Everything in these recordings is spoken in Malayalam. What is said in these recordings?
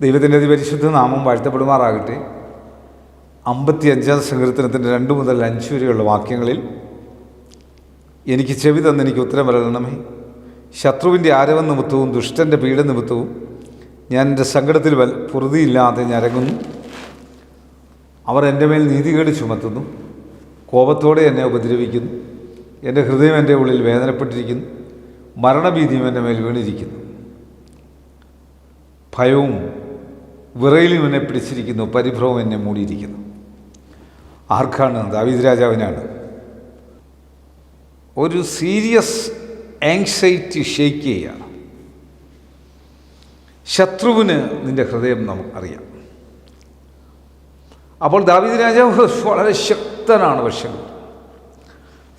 ദൈവത്തിന്റെ അതിപരിശുദ്ധ നാമം വാഴ്ത്തപ്പെടുമാറാകട്ടെ. അമ്പത്തി അഞ്ചാം സങ്കീർത്തനത്തിന്റെ രണ്ട് മുതൽ അഞ്ച് വരെയുള്ള വാക്യങ്ങളിൽ എനിക്ക് ചെവി തന്ന് എനിക്ക് ഉത്തരം വരണമേ ശത്രുവിന്റെ ആരവ നിമിത്തവും ദുഷ്ടന്റെ പീഡ നിമിത്തവും ഞാൻ എന്റെ സങ്കടത്തിൽ വൽ പൊറുതിയില്ലാതെ ഞരങ്ങുന്നു. അവർ എന്റെ മേൽ നീതികേട് ചുമത്തുന്നു. കോപത്തോടെ എന്നെ ഉപദ്രവിക്കുന്നു. എന്റെ ഹൃദയം എന്റെ ഉള്ളിൽ വേദനപ്പെട്ടിരിക്കുന്നു. മരണഭീതിയും എന്റെ മേൽ വീണിരിക്കുന്നു. ഭയവും വിറയിലും എന്നെ പിടിച്ചിരിക്കുന്നു പരിഭ്രവം എന്നെ മൂടിയിരിക്കുന്നു. ആർക്കാണ്? ദാവീദ് രാജാവിനാണ്. ഒരു സീരിയസ് ആങ്സൈറ്റി ഷേക്ക് ചെയ്യുകയാണ് ശത്രുവിന് നിന്റെ ഹൃദയം നമുക്ക് അറിയാം. അപ്പോൾ ദാവീദ് രാജാവ് വളരെ ശക്തനാണ് പക്ഷേ.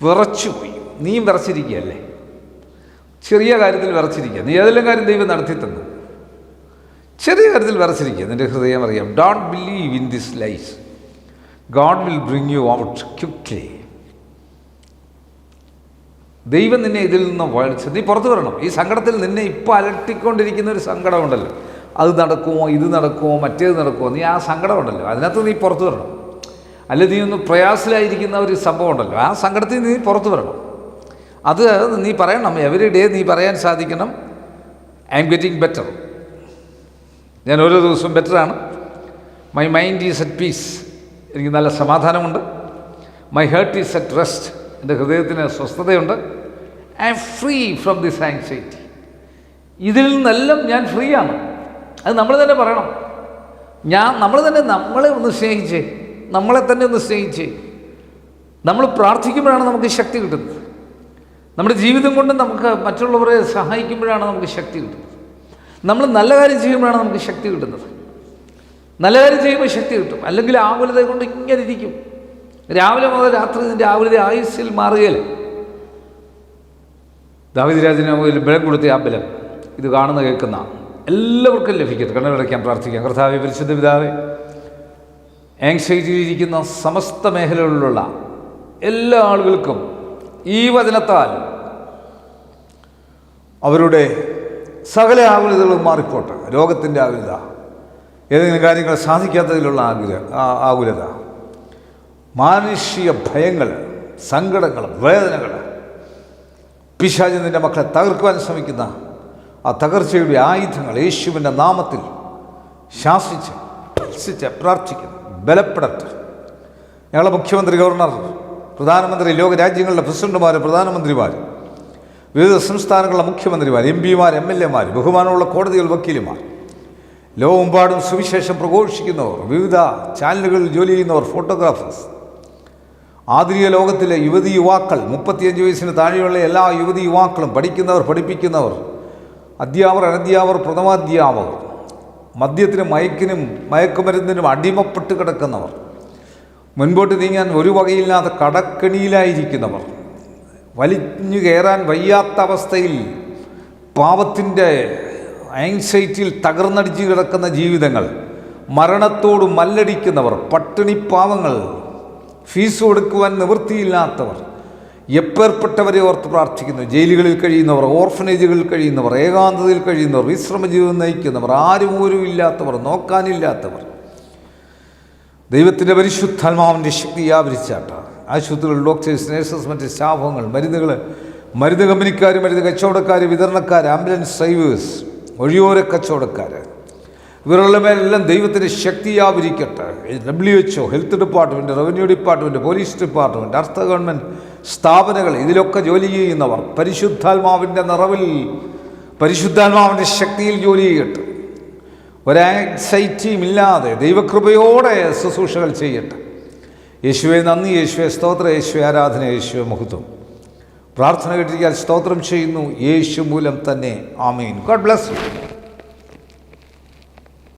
വിറച്ചുപോയി നീ വിറച്ചിരിക്കുകയല്ലേ? ചെറിയ കാര്യത്തിൽ വിറച്ചിരിക്കുക. നീ ഏതെല്ലാം കാര്യം ദൈവം നടത്തി തന്നു ചെറിയ കാര്യത്തിൽ വരച്ചിരിക്കുക നിന്റെ ഹൃദയം അറിയാം. Don't believe in this life God will bring you out quickly ദൈവം നിന്നെ ഇതിൽ നിന്ന് വലിച്ച് നീ പുറത്തു വരണം. ഈ സങ്കടത്തിൽ നിന്നെ ഇപ്പോൾ അലട്ടിക്കൊണ്ടിരിക്കുന്ന ഒരു സങ്കടമുണ്ടല്ലോ അത് നടക്കുമോ ഇത് നടക്കുമോ മറ്റേത് നടക്കുമോ? നീ ആ സങ്കടമുണ്ടല്ലോ അതിനകത്ത് നീ പുറത്തു വരണം. അല്ലെ നീ ഒന്ന് പ്രയാസിലായിരിക്കുന്ന ഒരു സംഭവം ഉണ്ടല്ലോ. ആ സങ്കടത്തിൽ നീ പുറത്തു വരണം. അത് നീ പറയണം. എവറി ഡേ നീ പറയാൻ സാധിക്കണം. ഐ എം ഗെറ്റിംഗ് ബെറ്റർ ഞാൻ ഓരോ ദിവസവും ബെറ്ററാണ് my mind is at peace എനിക്ക് നല്ല സമാധാനമുണ്ട്. My heart is at rest എന്റെ ഹൃദയത്തിന് സ്വസ്ഥതയുണ്ട്. I'm free from this anxiety ഇതിൽ നിന്നെല്ലാം ഞാൻ ഫ്രീ ആണ്. അത് നമ്മൾ തന്നെ പറയണം. ഞാൻ നമ്മൾ തന്നെ നമ്മളെ ഒന്ന് സ്നേഹിച്ച്. നമ്മളെ തന്നെ ഒന്ന് സ്നേഹിച്ച്. നമ്മൾ പ്രാർത്ഥിക്കുമ്പോഴാണ് നമുക്ക് ശക്തി കിട്ടുന്നത്. നമ്മുടെ ജീവിതം കൊണ്ട് നമുക്ക് മറ്റുള്ളവരെ സഹായിക്കുമ്പോഴാണ് നമുക്ക് ശക്തി കിട്ടുന്നത്. നമ്മൾ നല്ല കാര്യം ചെയ്യുമ്പോഴാണ് നമുക്ക് ശക്തി കിട്ടുന്നത്. നല്ല കാര്യം ചെയ്യുമ്പോൾ ശക്തി കിട്ടും. അല്ലെങ്കിൽ ആകുലത കൊണ്ട് ഇങ്ങനെ ഇരിക്കും. രാവിലെ മുതൽ രാത്രി ഇതിന്റെ ആകുലത ആയുസ്സിൽ മാറുകയില്ല. ദാവിദ് രാജന് ബലം കൊടുത്ത ആ ബലം ഇത് കാണുന്ന കേൾക്കുന്ന എല്ലാവർക്കും ലഭിക്കട്ടെ. കണ്ണുകളടയ്ക്കാൻ പ്രാർത്ഥിക്കാം. കർത്താവ് പരിശുദ്ധ പിതാവ് ആങ്സൈറ്റിയിലിരിക്കുന്ന സമസ്ത മേഖലകളിലുള്ള എല്ലാ ആളുകൾക്കും ഈ വചനത്താൽ അവരുടെ സകല ആകുലതകളും മാറിക്കോട്ടെ. രോഗത്തിന്റെ ആകുലത. ഏതെങ്കിലും കാര്യങ്ങൾ സാധിക്കാത്തതിലുള്ള ആകുല ആകുലത. മാനുഷിക ഭയങ്ങൾ സങ്കടങ്ങൾ വേദനകൾ. പിശാചിന്റെ മക്കളെ തകർക്കുവാൻ ശ്രമിക്കുന്ന ആ തകർച്ചയുടെ ആയുധങ്ങൾ യേശുവിന്റെ നാമത്തിൽ ശാസിച്ച് ഭത്സിച്ച് പ്രാർത്ഥിക്കുന്നു. ബലപ്പെടട്ടെ. ഞങ്ങളുടെ മുഖ്യമന്ത്രി ഗവർണർ പ്രധാനമന്ത്രി ലോകരാജ്യങ്ങളുടെ പ്രസിഡന്റുമാർ പ്രധാനമന്ത്രിമാർ വിവിധ സംസ്ഥാനങ്ങളിലെ മുഖ്യമന്ത്രിമാർ എം പിമാർ എം എൽ എമാർ ബഹുമാനമുള്ള കോടതികൾ വക്കീലുമാർ. ലോകമെമ്പാടും സുവിശേഷം പ്രഘോഷിക്കുന്നവർ വിവിധ ചാനലുകളിൽ ജോലി ചെയ്യുന്നവർ ഫോട്ടോഗ്രാഫേഴ്സ്. ആധുനിക ലോകത്തിലെ യുവതി യുവാക്കൾ മുപ്പത്തിയഞ്ച് വയസ്സിന് താഴെയുള്ള എല്ലാ യുവതി യുവാക്കളും പഠിക്കുന്നവർ പഠിപ്പിക്കുന്നവർ അധ്യാപകർ അനധ്യാപകർ പ്രഥമാധ്യാപകർ മദ്യത്തിനും മയക്കിനും മയക്കുമരുന്നിനും അടിമപ്പെട്ട് കിടക്കുന്നവർ മുൻപോട്ട് നീങ്ങാൻ ഒരു വകയില്ലാതെ കടക്കണിയിലായിരിക്കുന്നവർ വലിഞ്ഞു കയറാൻ വയ്യാത്ത അവസ്ഥയിൽ പാപത്തിന്റെ ആങ്സൈറ്റിയിൽ തകർന്നടിച്ച് കിടക്കുന്ന ജീവിതങ്ങൾ മരണത്തോട് മല്ലടിക്കുന്നവർ പട്ടിണി പാവങ്ങൾ ഫീസ് കൊടുക്കുവാൻ നിവൃത്തിയില്ലാത്തവർ എപ്പേർപ്പെട്ടവരെ ഓർത്ത് പ്രാർത്ഥിക്കുന്നു? ജയിലുകളിൽ കഴിയുന്നവർ ഓർഫനേജുകളിൽ കഴിയുന്നവർ ഏകാന്തതയിൽ കഴിയുന്നവർ വിശ്രമ ജീവിതം നയിക്കുന്നവർ ആരും ഊരും ഇല്ലാത്തവർ നോക്കാനില്ലാത്തവർ. ദൈവത്തിന്റെ പരിശുദ്ധാത്മാവിന്റെ ശക്തി വ്യാപരിച്ചാട്ട. ആശുപത്രികൾ ഡോക്ടേഴ്സ് നേഴ്സസ് മറ്റ് സ്റ്റാഫുകൾ മരുന്നുകൾ മരുന്ന് കമ്പനിക്കാർ മരുന്ന് കച്ചവടക്കാർ വിതരണക്കാർ ആംബുലൻസ് ഡ്രൈവേഴ്സ് വഴിയോര കച്ചവടക്കാർ ഇവരുടെ മേലെല്ലാം ദൈവത്തിന്റെ ശക്തിയാവിരിക്കട്ടെ W H O health department revenue department police department അർത്ഥ ഗവൺമെന്റ് സ്ഥാപനങ്ങൾ ഇതിലൊക്കെ ജോലി ചെയ്യുന്നവർ പരിശുദ്ധാത്മാവിന്റെ നിറവിൽ പരിശുദ്ധാത്മാവിന്റെ ശക്തിയിൽ ജോലി ചെയ്യട്ടെ. ഒരാങ്സൈറ്റിയും ഇല്ലാതെ ദൈവകൃപയോടെ ശുശ്രൂഷകൾ ചെയ്യട്ടെ. യേശുവെ നന്ദി യേശുവെ സ്തോത്ര യേശുവെ ആരാധന യേശുവെ മഹത്വം. പ്രാർത്ഥന കേട്ടിരിക്കാൻ സ്തോത്രം ചെയ്യുന്നു. യേശു മൂലം തന്നെ. ആമീൻ. God bless you.